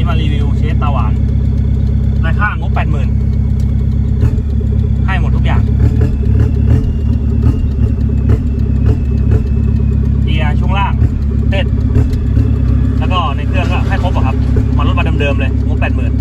นี้มารีวิวเชสตาหวานในค่างบแปดหมื่นให้หมดทุกอย่างเกียร์ช่วงล่างเต้นแล้วก็ในเครื่องก็ให้ครบครับมารถมาเดิมๆเลยงบแปดหมื่น